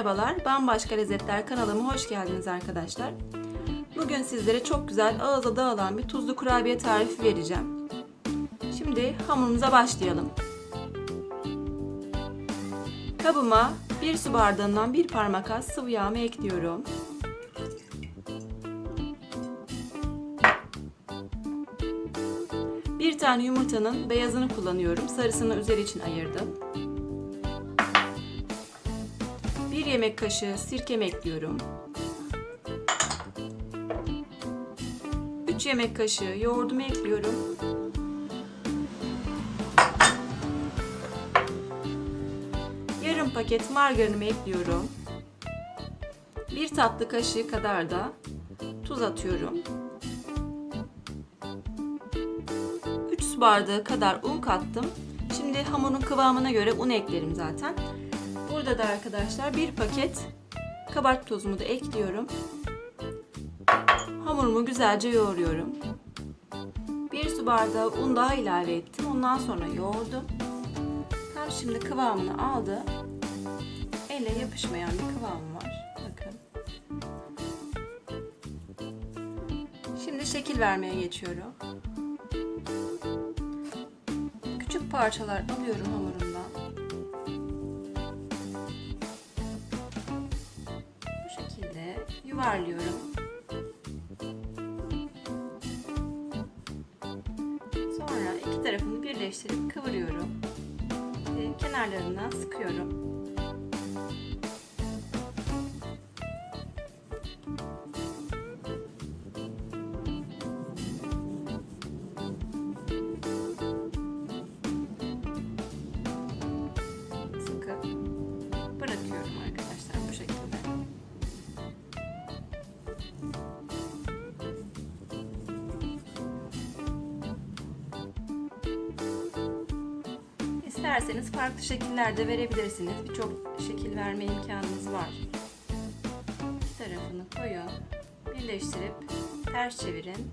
Merhabalar. Bambaşka Lezzetler kanalıma hoş geldiniz arkadaşlar. Bugün sizlere çok güzel ağızda dağılan bir tuzlu kurabiye tarifi vereceğim. Şimdi hamurumuza başlayalım. Kabıma 1 su bardağından 1 parmak az sıvı yağımı ekliyorum. Bir tane yumurtanın beyazını kullanıyorum. Sarısını üzeri için ayırdım. 1 yemek kaşığı sirkemi ekliyorum. 3 yemek kaşığı yoğurdumu ekliyorum. Yarım paket margarinimi ekliyorum. 1 tatlı kaşığı kadar da tuz atıyorum. 3 su bardağı kadar un kattım. Şimdi hamurun kıvamına göre un eklerim zaten. Burada da arkadaşlar bir paket kabartma tozumu da ekliyorum. Hamurumu güzelce yoğuruyorum. Bir su bardağı un daha ilave ettim. Ondan sonra yoğurdum. Tam şimdi kıvamını aldı. Elle yapışmayan bir kıvamı var. Bakın. Şimdi şekil vermeye geçiyorum. Küçük parçalar alıyorum hamurumdan. Yuvarlıyorum. Sonra iki tarafını birleştirip kıvırıyorum. Ve kenarlarından sıkıyorum. Sıkıp bırakıyorum İsterseniz farklı şekillerde verebilirsiniz. Birçok şekil verme imkanınız var. İki tarafını koyun. Birleştirip ters çevirin.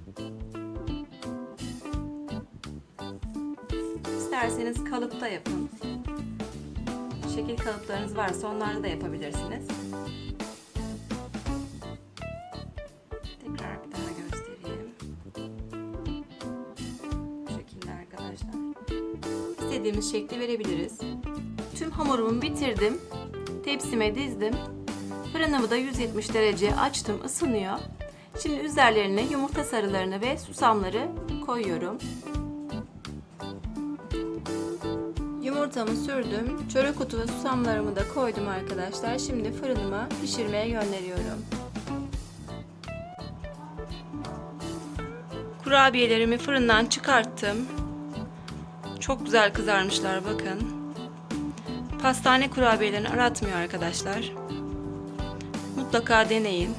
İsterseniz kalıpta yapın. Şekil kalıplarınız varsa onlarla da yapabilirsiniz. İstediğimiz şekli verebiliriz. Tüm hamurumu bitirdim. Tepsime dizdim. Fırınımı da 170 derece açtım, ısınıyor. Şimdi üzerlerine yumurta sarılarını ve susamları koyuyorum. Yumurtamı sürdüm. Çörek otu ve susamlarımı da koydum arkadaşlar. Şimdi fırınıma pişirmeye gönderiyorum. Kurabiyelerimi fırından çıkarttım. Çok güzel kızarmışlar bakın. Pastane kurabiyelerini aratmıyor arkadaşlar. Mutlaka deneyin.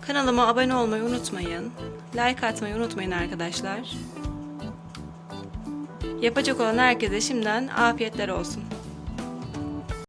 Kanalıma abone olmayı unutmayın. Like atmayı unutmayın arkadaşlar. Yapacak olan herkese şimdiden afiyetler olsun.